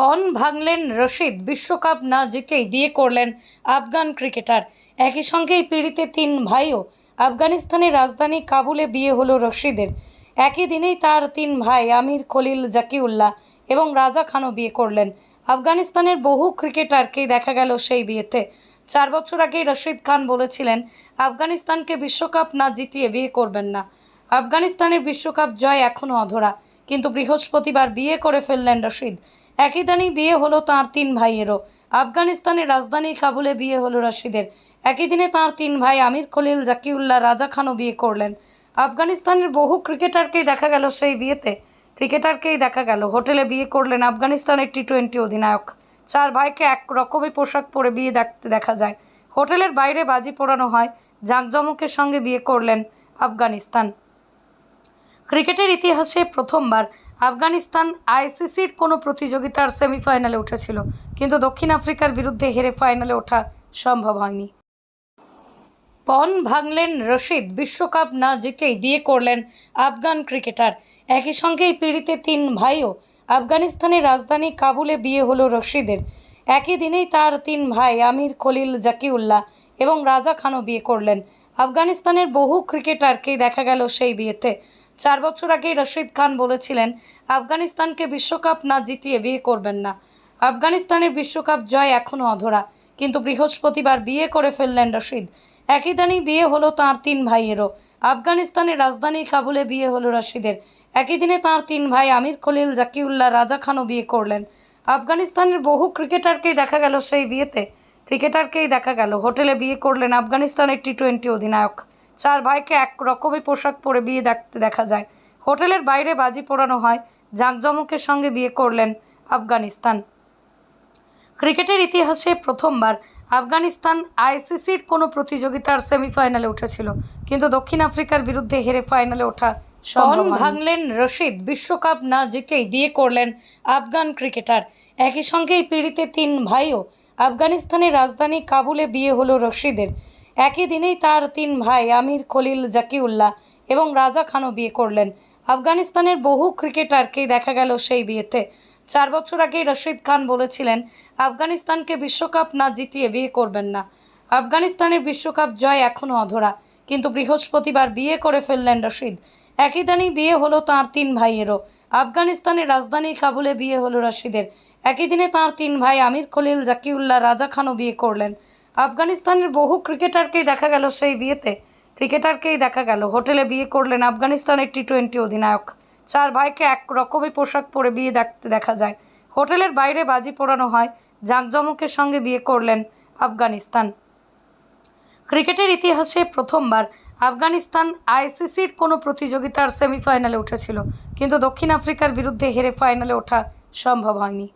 পণ ভাঙলেন রশিদ। বিশ্বকাপ না জিতেই বিয়ে করলেন আফগান ক্রিকেটার। একই সঙ্গে এই পিড়িতে তিন ভাইও। আফগানিস্তানের রাজধানী কাবুলে বিয়ে হলো রশিদের। একই দিনেই তার তিন ভাই আমির খলিল জাকিউল্লাহ এবং রাজা খানও বিয়ে করলেন। আফগানিস্তানের বহু ক্রিকেটারকেই দেখা গেল সেই বিয়েতে। চার বছর আগেই রশিদ খান বলেছিলেন, আফগানিস্তানকে বিশ্বকাপ না জিতিয়ে বিয়ে করবেন না। আফগানিস্তানের বিশ্বকাপ জয় এখনও অধরা। কিন্তু বৃহস্পতিবার বিয়ে করে ফেললেন রশিদ। একই দিনেই বিয়ে হলো তাঁর তিন ভাইয়েরও। আফগানিস্তানের রাজধানী কাবুলে বিয়ে হলো রশিদের। একই দিনে তাঁর তিন ভাই আমির খলিল, জাকিউল্লাহ, রাজা খানও বিয়ে করলেন। আফগানিস্তানের বহু ক্রিকেটারকেই দেখা গেল সেই বিয়েতে। ক্রিকেটারকেই দেখা গেল। হোটেলে বিয়ে করলেন আফগানিস্তানের টি টোয়েন্টি অধিনায়ক। চার ভাইকে এক রকমই পোশাক পরে বিয়ে দেখতে দেখা যায়। হোটেলের বাইরে বাজি পোড়ানো হয়। জাঁকজমকের সঙ্গে বিয়ে করলেন আফগানিস্তান। ক্রিকেটের ইতিহাসে প্রথমবার আফগানিস্তান আইসিসির কোনো প্রতিযোগিতার সেমিফাইনালে উঠেছিল, কিন্তু দক্ষিণ আফ্রিকার বিরুদ্ধে হেরে ফাইনালে ওঠা সম্ভব হয়নি। পণ ভাঙলেন রশিদ বিশ্বকাপ না জিতেই বিয়ে করলেন আফগান ক্রিকেটার। একই সঙ্গে এই পিড়িতে তিন ভাইও আফগানিস্তানের রাজধানী কাবুলে বিয়ে হলো রশিদের। একই দিনেই তার তিন ভাই আমির খলিল জাকিউল্লাহ এবং রাজা খানও বিয়ে করলেন। আফগানিস্তানের বহু ক্রিকেটারকেই দেখা গেল সেই বিয়েতে। চার বছর আগেই রশিদ খান বলেছিলেন, আফগানিস্তানকে বিশ্বকাপ না জিতিয়ে বিয়ে করবেন না। আফগানিস্তানের বিশ্বকাপ জয় এখনও অধরা, কিন্তু বৃহস্পতিবার বিয়ে করে ফেললেন রশিদ। একই দিনেই বিয়ে হলো তাঁর তিন ভাইয়েরও। আফগানিস্তানের রাজধানী কাবুলে বিয়ে হলো রশিদের। একই দিনে তাঁর তিন ভাই আমির খলিল, জাকিউল্লাহ রাজা খানও বিয়ে করলেন। আফগানিস্তানের বহু ক্রিকেটারকেই দেখা গেল সেই বিয়েতে। ক্রিকেটারকেই দেখা গেল। হোটেলে বিয়ে করলেন আফগানিস্তানের টি টোয়েন্টি অধিনায়ক। চার ভাইকে এক রকমই পোশাক পরে বিয়ে দেখতে দেখা যায়। হোটেলের বাইরে বাজি পোড়ানো হয়। জাঁকজমকের সঙ্গে বিয়ে করলেন আফগানিস্তান। ক্রিকেটের ইতিহাসে প্রথমবার আফগানিস্তান আইসিসির কোনো প্রতিযোগিতার সেমিফাইনালে উঠেছিল। কিন্তু দক্ষিণ আফ্রিকার বিরুদ্ধে হেরে ফাইনালে ওঠা সম্ভব ভাঙলেন রশিদ। বিশ্বকাপ না জিতেই বিয়ে করলেন আফগান ক্রিকেটার। একই সঙ্গে এই পিড়িতে তিন ভাইও আফগানিস্তানের রাজধানী কাবুলে বিয়ে হলো রশিদের। একই দিনেই তার তিন ভাই আমির খলিল জাকিউল্লাহ এবং রাজা খানও বিয়ে করলেন। আফগানিস্তানের বহু ক্রিকেটারকেই দেখা গেল সেই বিয়েতে। চার বছর আগেই রশিদ খান বলেছিলেন, আফগানিস্তানকে বিশ্বকাপ না জিতিয়ে বিয়ে করবেন না। আফগানিস্তানের বিশ্বকাপ জয় এখনও অধরা, কিন্তু বৃহস্পতিবার বিয়ে করে ফেললেন রশিদ। একই দিনেই বিয়ে হলো তাঁর তিন ভাইয়েরও। আফগানিস্তানের রাজধানী কাবুলে বিয়ে হলো রশিদের। একই দিনে তাঁর তিন ভাই আমির খলিল জাকিউল্লাহ, রাজা খানও বিয়ে করলেন। আফগানিস্তানের বহু ক্রিকেটারকেই দেখা গেল সেই বিয়েতে। ক্রিকেটারকেই দেখা গেল। হোটেলে বিয়ে করলেন আফগানিস্তানের টি টোয়েন্টি অধিনায়ক। চার ভাইকে এক রকমই পোশাক পরে বিয়ে দেখতে দেখা যায়। হোটেলের বাইরে বাজি পোড়ানো হয়। জাঁকজমকের সঙ্গে বিয়ে করলেন আফগানিস্তান। ক্রিকেটের ইতিহাসে প্রথমবার আফগানিস্তান আইসিসির কোনো প্রতিযোগিতার সেমিফাইনালে উঠেছিল। কিন্তু দক্ষিণ আফ্রিকার বিরুদ্ধে হেরে ফাইনালে ওঠা সম্ভব হয়নি।